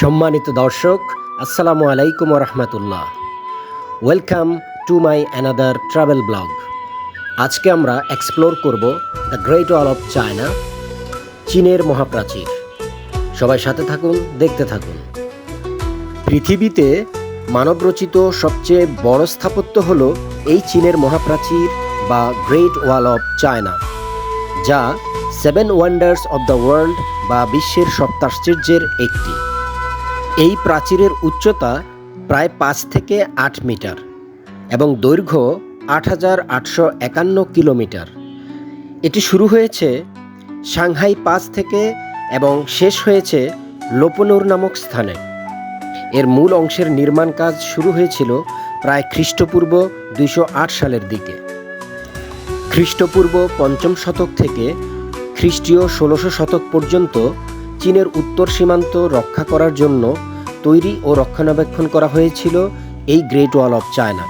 সম্মানিত দর্শক, আসসালামু আলাইকুম রহমতুল্লাহ welcome to my another travel blog আজকে আমরা এক্সপ্লোর করব the great wall of China চীনের মহাপ্রাচীর। সবাই সাথে থাকুন, দেখতে থাকুন। পৃথিবীতে মানবরচিত সবচেয়ে বড় স্থাপত্য হল এই চীনের মহাপ্রাচীর বা গ্রেট ওয়াল অফ চায়না যা seven wonders of the world বা বিশ্বের সপ্তাশ্চর্যের একটি। এই প্রাচীরের উচ্চতা প্রায় পাঁচ থেকে আট মিটার এবং দৈর্ঘ্য আট হাজার আটশো একান্ন কিলোমিটার। এটি শুরু হয়েছে সাংহাই পাস থেকে এবং শেষ হয়েছে লোপনুর নামক স্থানে। এর মূল অংশের নির্মাণ কাজ শুরু হয়েছিল প্রায় খ্রিস্টপূর্ব দুইশো আট সালের দিকে। খ্রিস্টপূর্ব পঞ্চম শতক থেকে খ্রিস্টীয় ষোলোশো শতক পর্যন্ত চীনের উত্তর সীমান্ত রক্ষা করার জন্য তৈরি ও রক্ষণাবেক্ষণ করা হয়েছিল এই গ্রেট ওয়াল অফ চায়না।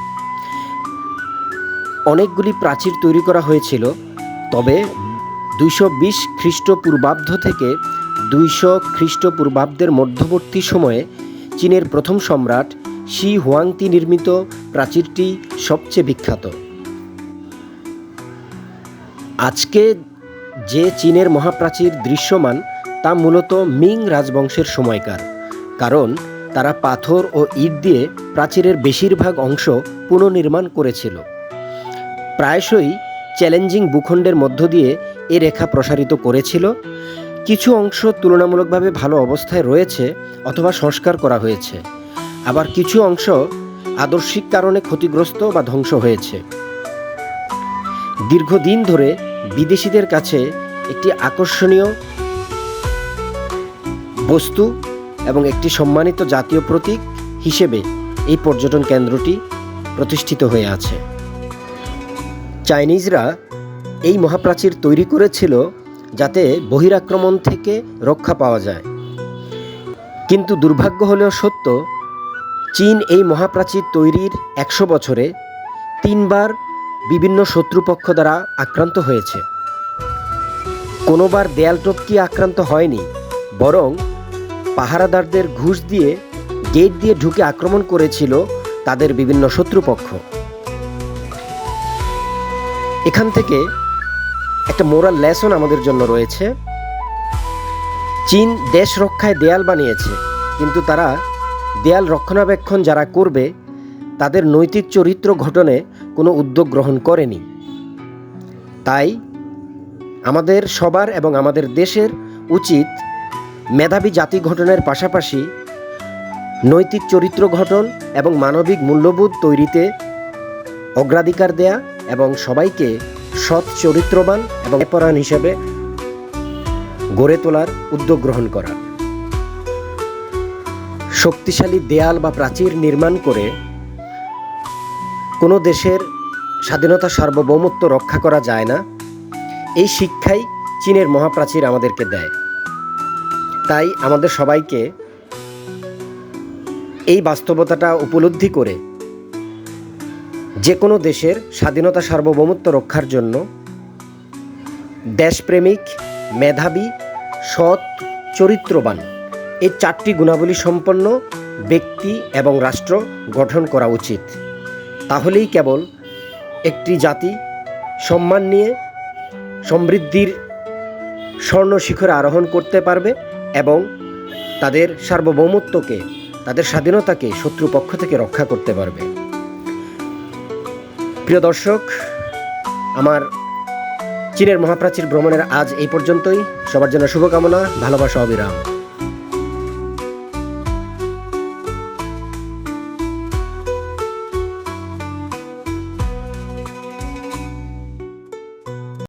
অনেকগুলি প্রাচীর তৈরি করা হয়েছিল, তবে দুইশো বিশ খ্রিস্টপূর্বাব্দ থেকে দুইশো খ্রিস্টপূর্বাব্দের মধ্যবর্তী সময়ে চীনের প্রথম সম্রাট শি হুয়াংতি নির্মিত প্রাচীরটি সবচেয়ে বিখ্যাত। আজকে যে চীনের মহাপ্রাচীর দৃশ্যমান তা মূলত মিং রাজবংশের সময়কার, কারণ তারা পাথর ও ইট দিয়ে প্রাচীরের বেশিরভাগ অংশ পুনর্নির্মাণ করেছিল। প্রায়শই চ্যালেঞ্জিং ভূখণ্ডের মধ্য দিয়ে এ রেখা প্রসারিত করেছিল। কিছু অংশ তুলনামূলকভাবে ভালো অবস্থায় রয়েছে অথবা সংস্কার করা হয়েছে। আবার কিছু অংশ আদর্শিক কারণে ক্ষতিগ্রস্ত বা ধ্বংস হয়েছে। দীর্ঘদিন ধরে বিদেশিদের কাছে একটি আকর্ষণীয় বস্তু এবং একটি সম্মানিত জাতীয় প্রতীক হিসেবে এই পর্যটন কেন্দ্রটি প্রতিষ্ঠিত হয়ে আছে। চাইনিজরা এই মহাপ্রাচীর তৈরি করেছিল যাতে বহিরাক্রমণ থেকে রক্ষা পাওয়া যায়। কিন্তু দুর্ভাগ্য হলেও সত্য, চীন এই মহাপ্রাচীর তৈরির একশো বছরে তিনবার বিভিন্ন শত্রুপক্ষ দ্বারা আক্রান্ত হয়েছে। কোনোবার দেয়াল টপকি আক্রান্ত হয়নি, বরং পাহারাদারদের ঘুষ দিয়ে, গেট দিয়ে ঢুকে আক্রমণ করেছিল তাদের বিভিন্ন শত্রুপক্ষ। এখান থেকে একটা মোরাল লেসন আমাদের জন্য রয়েছে। চীন দেশ রক্ষায় দেয়াল বানিয়েছে, কিন্তু তারা দেয়াল রক্ষণাবেক্ষণ যারা করবে, তাদের নৈতিক চরিত্র ঘটনে কোনো উদ্যোগ গ্রহণ করেনি। তাই আমাদের সবার এবং আমাদের দেশের উচিত মেধাবী জাতি গঠনের পাশাপাশি নৈতিক চরিত্র গঠন এবং মানবিক মূল্যবোধ তৈরিতে অগ্রাধিকার দেয়া এবং সবাইকে সৎ চরিত্রবান এবং পরায়ণ হিসেবে গড়ে তোলার উদ্যোগ গ্রহণ করা। শক্তিশালী দেয়াল বা প্রাচীর নির্মাণ করে কোনো দেশের স্বাধীনতা সার্বভৌমত্ব রক্ষা করা যায় না। এই শিক্ষাই চীনের মহাপ্রাচীর আমাদেরকে দেয়। তাই আমাদের সবাইকে এই বাস্তবতাটা উপলব্ধি করে যে কোনো দেশের স্বাধীনতা সার্বভৌমত্ব রক্ষার জন্য দেশপ্রেমিক, মেধাবী, সৎ, চরিত্রবান এই চারটি গুণাবলী সম্পন্ন ব্যক্তি এবং রাষ্ট্র গঠন করা উচিত। তাহলেই কেবল একটি জাতি সম্মান নিয়ে সমৃদ্ধির স্বর্ণ শিখরে আরোহণ করতে পারবে এবং তাদের সার্বভৌমত্বকে, তাদের স্বাধীনতাকে শত্রুপক্ষ থেকে রক্ষা করতে পারবে। প্রিয় দর্শক, আমার চীনের মহাপ্রাচীর ভ্রমণের আজ এই পর্যন্তই। সবার জন্য শুভকামনা, ভালোবাসা, অবিরাম।